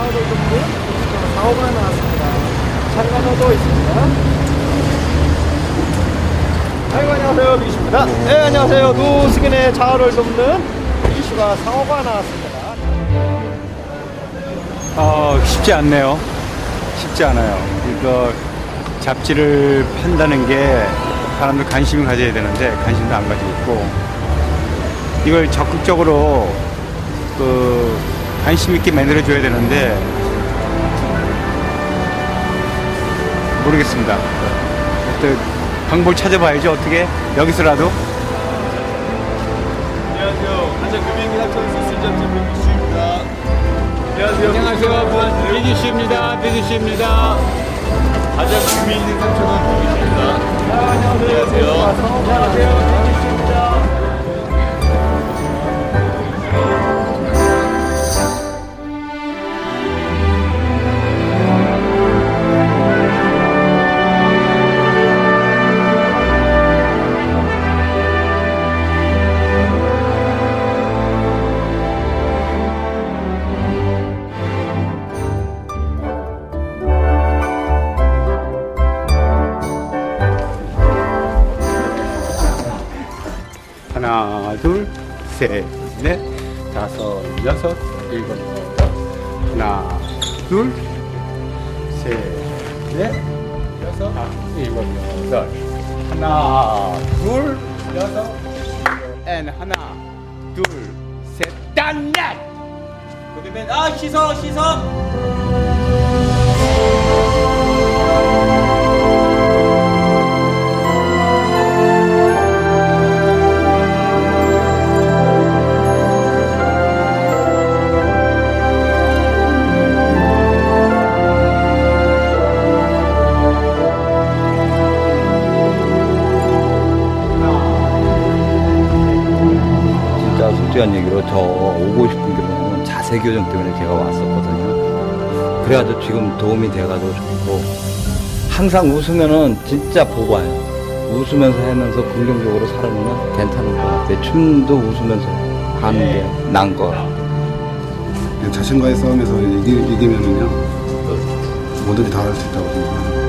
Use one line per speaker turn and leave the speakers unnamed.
사고가 나왔습니다. 차량도 있습니다. 아이고 안녕하세요 미기씨입니다. 네 안녕하세요 노승인의 자아를 돕는 미기씨가 사고가 나왔습니다.
어, 쉽지 않네요. 쉽지 않아요. 이거 잡지를 판다는 게 사람들 관심을 가져야 되는데 관심도 안 가지고 있고 이걸 적극적으로 그 관심 있게 만들어 줘야 되는데 모르겠습니다. 또 방법을 찾아봐야죠. 어떻게 여기서라도
안녕하세요. 소스점점 민기씨입니다. 안녕하세요.
안녕하세요. 민기 씨입니다. 민기 씨입니다.
가장 금융기사청은 민기씨입니다. 안녕하세요.
안녕하세요
하나, 둘, 셋, 넷, 다섯, 여섯, 일곱, 여덟. 하나, 둘, 셋, 넷, 여섯, 아, 일곱, 여덟. 하나, 둘, 여섯, 앤 하나, 둘, 셋, 단, 넷. 그러면 아 시선, 시선.
솔직한 얘기로 저 오고 싶은 경우는 자세 교정 때문에 제가 왔었거든요. 그래가지고 지금 도움이 돼가지고 좋고 항상 웃으면은 진짜 복 와요. 웃으면서 하면서 긍정적으로 살아보면 괜찮은 것 같아요. 춤도 웃으면서 하는 게 나은 것 같아요.
자신과의 싸움에서 이기, 이기면은요 뭐든지 다 할 수 있다고 생각합니다.